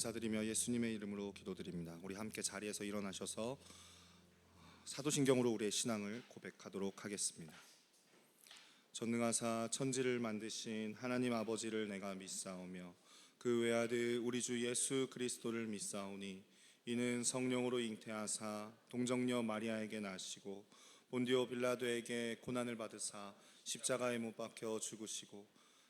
감사드리며 예수님의 이름으로 기도드립니다. 우리 함께 자리에서 일어나셔서 사도신경으로 우리의 신앙을 고백하도록 하겠습니다. 전능하사 천지를 만드신 하나님 아버지를 내가 믿사오며 그 외아들 우리 주 예수 그리스도를 믿사오니 이는 성령으로 잉태하사 동정녀 마리아에게 나시고 본디오 빌라도에게 고난을 받으사 십자가에 못 박혀 죽으시고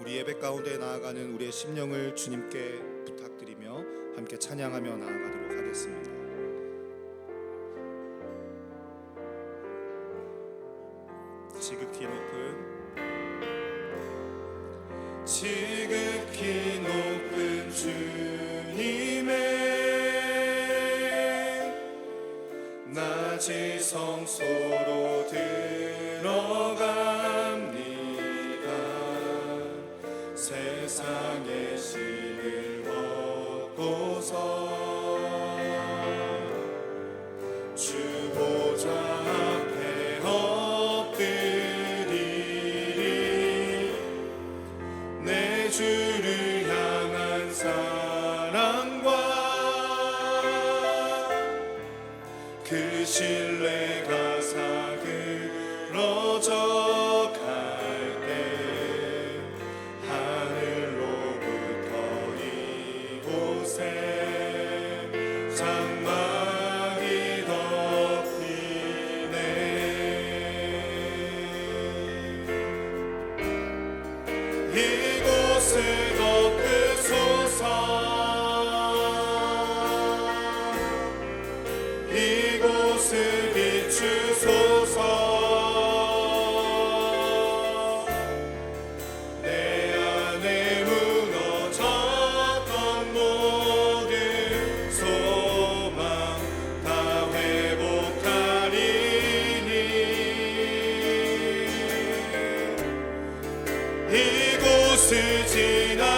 우리 예배 가운데 나아가는 우리의 심령을 주님께 부탁드리며 함께 찬양하며 나아가도록 하겠습니다. 지극히 높은 지극히 높은 주님의 낮이 성소로 Sir. 이곳을 지나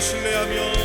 신뢰하며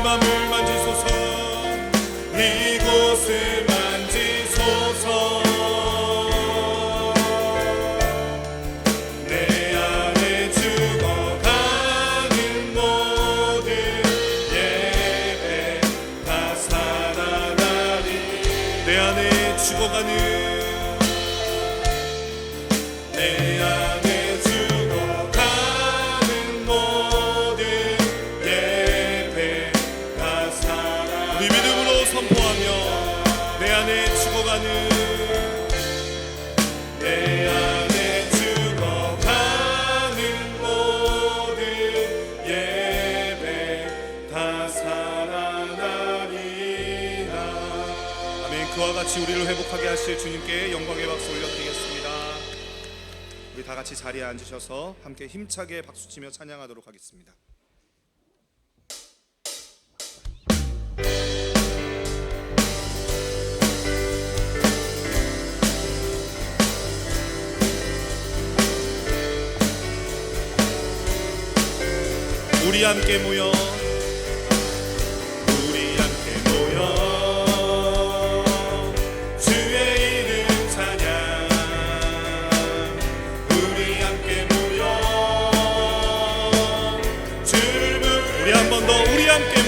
맘을 같이 우리를 회복하게 하실 주님께 영광의 박수 올려드리겠습니다. 우리 다 같이 자리에 앉으셔서 함께 힘차게 박수치며 찬양하도록 하겠습니다. 우리 함께 모여 pumpkin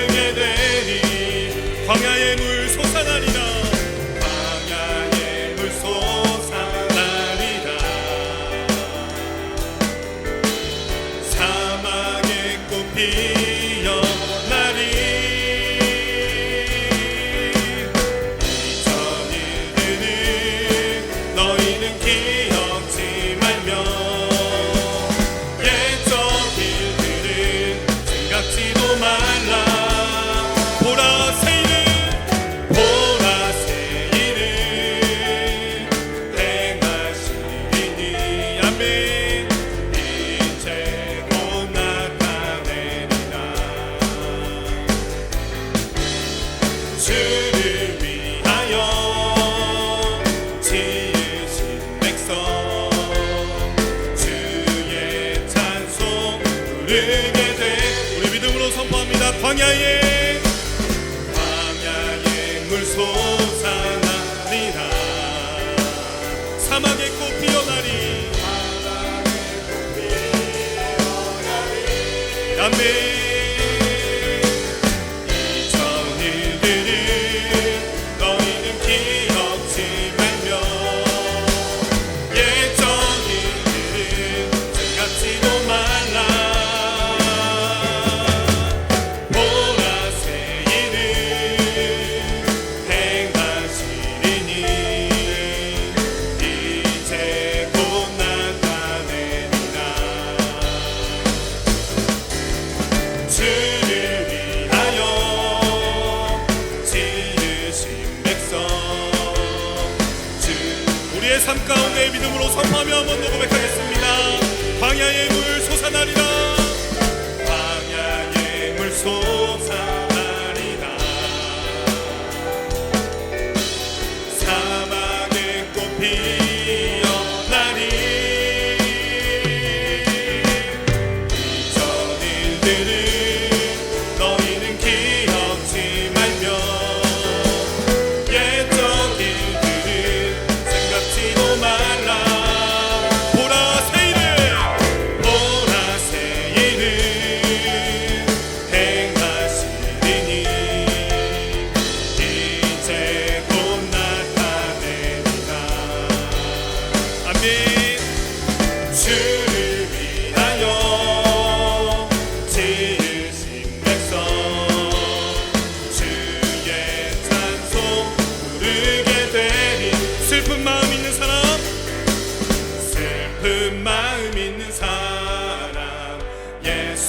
sonha aí.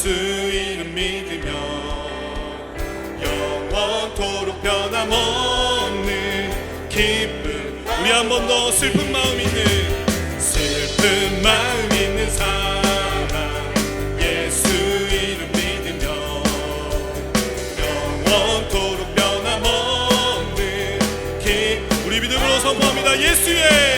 예수 이름 믿으며 영원토록 변함없는 기쁨. 우리 한 번 더 슬픈 마음 있는 슬픈 마음 있는 사람 예수 이름 믿으며 영원토록 변함없는 기쁨. 우리 믿음으로 선포합니다. 예수의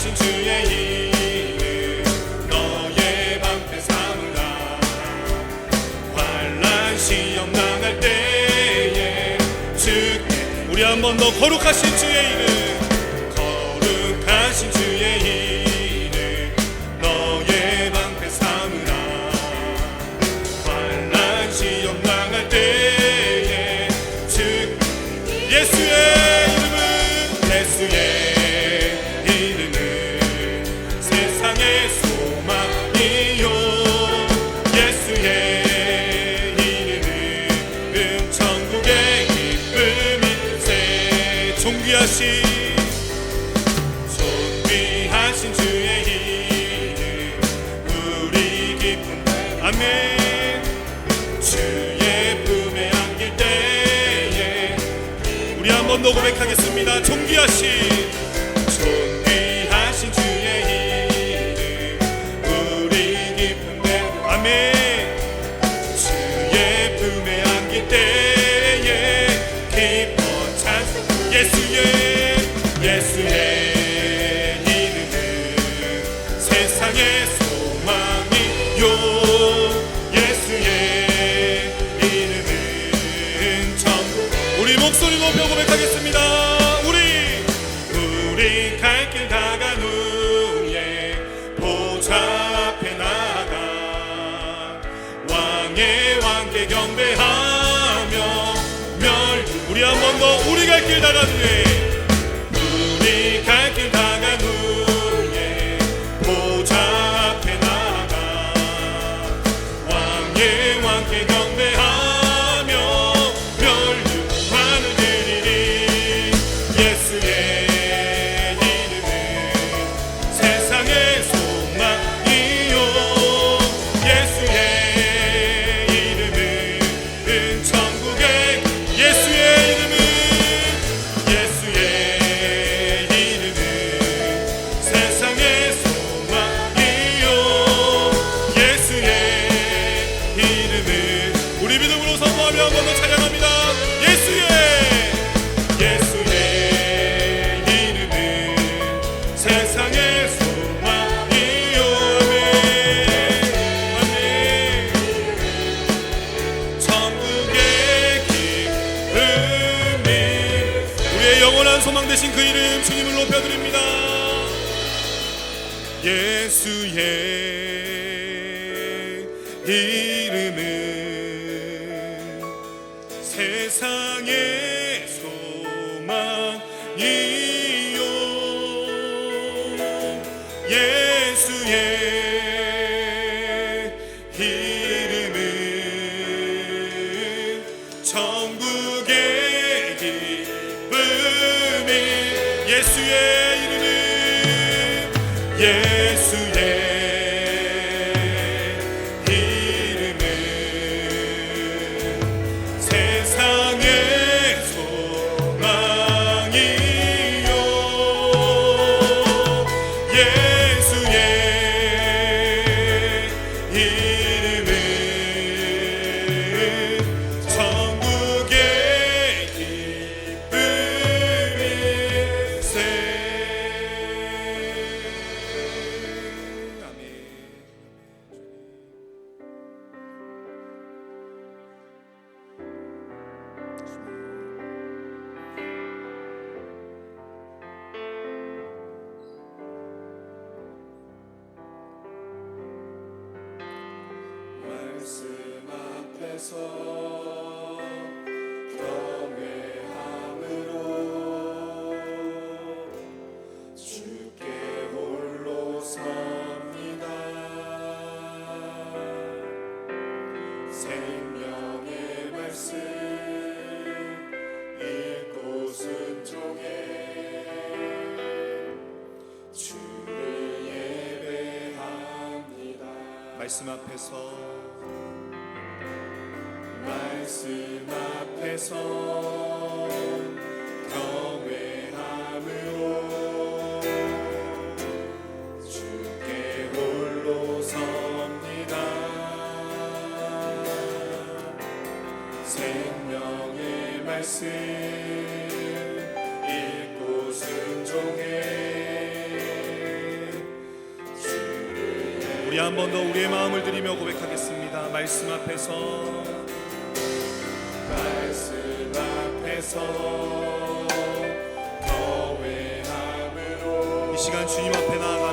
신 주의 이름 너의 방패 삼으라. 한번 더 거룩하신 주의 이름. 더 고백하겠습니다. 종기아 씨. 우리 길 다간 후에 예, 보좌 앞에 나가 왕의 왕께 경배하며 멸 우리 한 번 더 우리 갈 길 다간 후에 희망이 말씀 앞에서. 말씀 앞에서 경외함으로 주께 홀로 섭니다. 생명의 말씀 한 번 더 우리의 마음을 드리며 고백하겠습니다. 말씀 앞에서. 말씀 앞에서. 거회함으로. 이 시간 주님 앞에 나아가